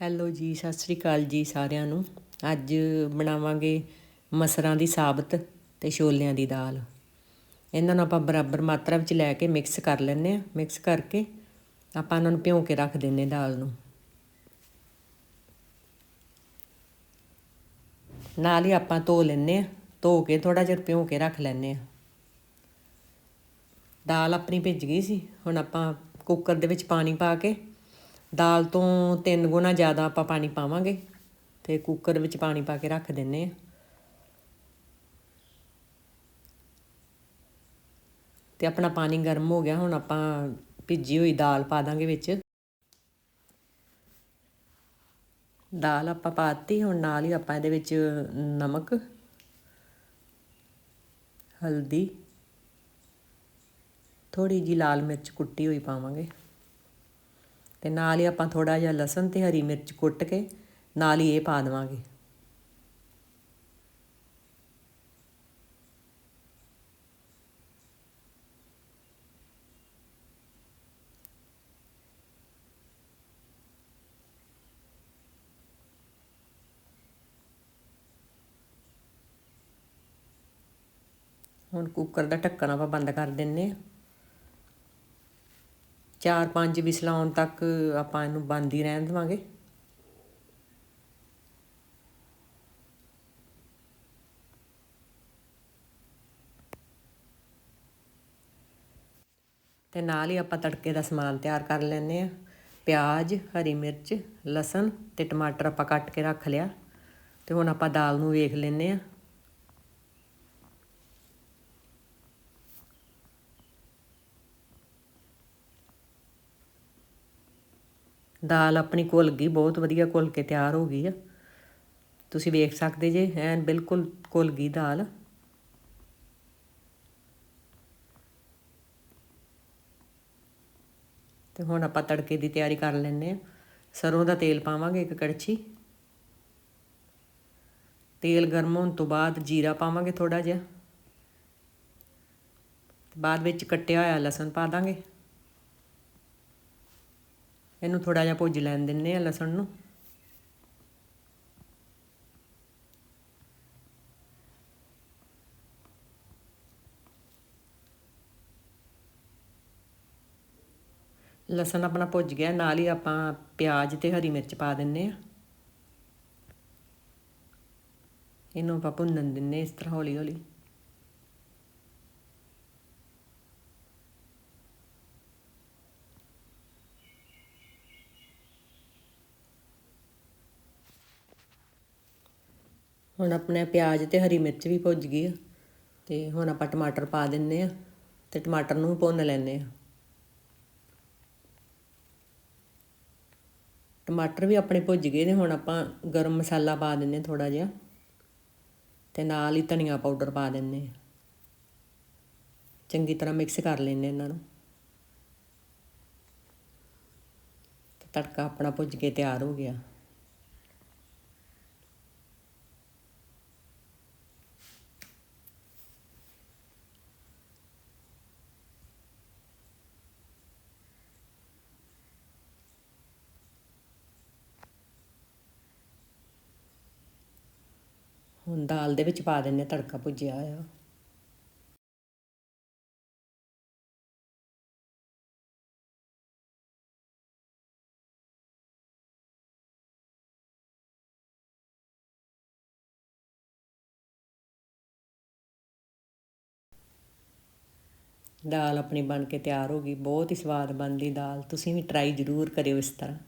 Hello ਜੀ, ਸਤਿ ਸ੍ਰੀ ਅਕਾਲ ਜੀ ਸਾਰਿਆਂ ਨੂੰ। ਅੱਜ ਬਣਾਵਾਂਗੇ ਮਸਰਾਂ ਦੀ ਸਾਬਤ ਤੇ ਛੋਲਿਆਂ ਦੀ ਦਾਲ। ਇਹਨਾਂ ਨੂੰ ਆਪਾਂ ਬਰਾਬਰ ਮਾਤਰਾ ਵਿੱਚ ਲੈ ਕੇ ਮਿਕਸ ਕਰ ਲੈਂਦੇ ਆ ਮਿਕਸ ਕਰਕੇ ਆਪਾਂ ਇਹਨਾਂ ਨੂੰ ਭਿਉਂ ਕੇ ਰੱਖ ਦਿੰਨੇ ਦਾਲ ਨੂੰ। ਨਾਲ ਹੀ ਆਪਾਂ ਧੋ ਲੈਂਦੇ ਆ ਧੋ ਕੇ ਥੋੜਾ ਜਿਹਾ ਭਿਉਂ ਕੇ ਰੱਖ ਲੈਂਦੇ ਆ ਦਾਲ ਆਪਣੀ ਭਿੱਜ ਗਈ ਸੀ। ਹੁਣ ਆਪਾਂ ਕੁੱਕਰ ਦੇ ਵਿੱਚ ਪਾਣੀ ਪਾ ਕੇ ਦਾਲ ਤੋਂ ਤਿੰਨ ਗੁਣਾ ਜ਼ਿਆਦਾ ਆਪਾਂ ਪਾਣੀ ਪਾਵਾਂਗੇ ਤੇ ਕੁੱਕਰ ਵਿੱਚ ਪਾਣੀ ਪਾ ਕੇ ਰੱਖ ਦਿੰਨੇ ਆ। ਤੇ ਆਪਣਾ ਪਾਣੀ ਗਰਮ ਹੋ ਗਿਆ, ਹੁਣ ਆਪਾਂ ਭਿੱਜੀ ਹੋਈ ਦਾਲ ਪਾ ਦਾਂਗੇ ਵਿੱਚ। ਦਾਲ ਆਪਾਂ ਪਾਤੀ, ਹੁਣ ਨਾਲ ਹੀ ਆਪਾਂ ਇਹਦੇ ਵਿੱਚ ਨਮਕ, ਹਲਦੀ ਥੋੜੀ ਜੀ ਲਾਲ ਮਿਰਚ ਕੁੱਟੀ ਹੋਈ ਪਾਵਾਂਗੇ। ਤੇ ਨਾਲ ਹੀ ਆਪਾਂ ਥੋੜਾ ਜਿਹਾ ਲਸਣ ਤੇ ਹਰੀ ਮਿਰਚ ਕੁੱਟ ਕੇ ਨਾਲ ਹੀ ਇਹ ਪਾ ਦੇਵਾਂਗੇ। ਹੁਣ ਕੁੱਕਰ ਦਾ ਢੱਕਣ ਆਪਾਂ ਬੰਦ ਕਰ ਦਿੰਨੇ ਆ ਚਾਰ ਪੰਜ ਵਿਸਲਾਂ ਆਉਣ ਤੱਕ ਆਪਾਂ ਇਹਨੂੰ ਬੰਦ ਹੀ ਰਹਿਣ ਦੇਵਾਂਗੇ। ਤੇ ਨਾਲ ਹੀ ਆਪਾਂ ਤੜਕੇ ਦਾ ਸਮਾਨ ਤਿਆਰ ਕਰ ਲੈਨੇ ਆ ਪਿਆਜ਼, ਹਰੀ ਮਿਰਚ, ਲਸਣ ਤੇ ਟਮਾਟਰ ਆਪਾਂ ਕੱਟ ਕੇ ਰੱਖ ਲਿਆ। ਤੇ ਹੁਣ ਆਪਾਂ ਦਾਲ ਨੂੰ ਵੇਖ ਲੈਨੇ ਆ ਦਾਲ ਆਪਣੀ ਘੁਲ ਗਈ, ਬਹੁਤ ਵਧੀਆ ਘੁਲ ਕੇ ਤਿਆਰ ਹੋ ਗਈ ਆ। ਤੁਸੀਂ ਵੇਖ ਸਕਦੇ ਜੇ, ਐਨ ਬਿਲਕੁਲ ਘੁਲ ਗਈ ਦਾਲ। ਤੇ ਹੁਣ ਆਪਾਂ ਤੜਕੇ ਦੀ ਤਿਆਰੀ ਕਰ ਲੈਨੇ ਆ ਸਰੋਂ ਦਾ ਤੇਲ ਪਾਵਾਂਗੇ ਇੱਕ ਕੜਛੀ। ਤੇਲ ਗਰਮ ਹੋਣ ਤੋਂ ਬਾਅਦ ਜੀਰਾ ਪਾਵਾਂਗੇ ਥੋੜਾ ਜਿਹਾ। ਬਾਅਦ ਵਿੱਚ ਕੱਟਿਆ ਹੋਇਆ ਲਸਣ ਪਾ ਦਾਂਗੇ। ਇਹਨੂੰ ਥੋੜਾ ਜਿਹਾ ਭੁੱਜ ਲੈਣ ਦਿੰਨੇ ਆ ਲਸਣ ਨੂੰ। ਲਸਣ ਆਪਣਾ ਭੁੱਜ ਗਿਆ, ਨਾਲ ਹੀ ਆਪਾਂ ਪਿਆਜ਼ ਤੇ ਹਰੀ ਮਿਰਚ ਪਾ ਦਿੰਨੇ ਆ ਇਹਨੂੰ ਆਪਾਂ ਭੁੰਨਣ ਦਿੰਨੇ ਇਸ ਤਰ੍ਹਾਂ ਹੌਲੀ ਹੌਲੀ ਹੁਣ ਆਪਣੇ ਪਿਆਜ਼ ਤੇ ਹਰੀ ਮਿਰਚ ਵੀ ਭੁੱਜ ਗਈ ਆ। ਤੇ ਹੁਣ ਆਪਾਂ ਟਮਾਟਰ ਪਾ ਦਿੰਨੇ ਆ ਤੇ ਟਮਾਟਰ ਨੂੰ ਭੁੰਨ ਲੈਨੇ ਆ। ਟਮਾਟਰ ਵੀ ਆਪਣੇ ਭੁੱਜ ਗਏ ਨੇ, ਹੁਣ ਆਪਾਂ ਗਰਮ ਮਸਾਲਾ ਪਾ ਦਿੰਨੇ ਥੋੜਾ ਜਿਹਾ ਤੇ ਨਾਲ ਹੀ ਧਨੀਆ ਪਾਊਡਰ ਪਾ ਦਿੰਨੇ ਆ। ਚੰਗੀ ਤਰ੍ਹਾਂ ਮਿਕਸ ਕਰ ਲੈਨੇ ਇਹਨਾਂ ਨੂੰ। ਤੜਕਾ ਆਪਣਾ ਭੁੱਜ ਕੇ ਤਿਆਰ ਹੋ ਗਿਆ। ਹੁਣ ਦਾਲ ਦੇ ਵਿੱਚ ਪਾ ਦਿੰਨੇ ਤੜਕਾ ਭੁੱਜਿਆ ਆ ਦਾਲ ਆਪਣੀ ਬਣ ਕੇ ਤਿਆਰ ਹੋ ਗਈ, ਬਹੁਤ ਹੀ ਸਵਾਦ ਬਣਦੀ ਦਾਲ। ਤੁਸੀਂ ਵੀ ਟਰਾਈ ਜ਼ਰੂਰ ਕਰਿਓ ਇਸ ਤਰ੍ਹਾਂ।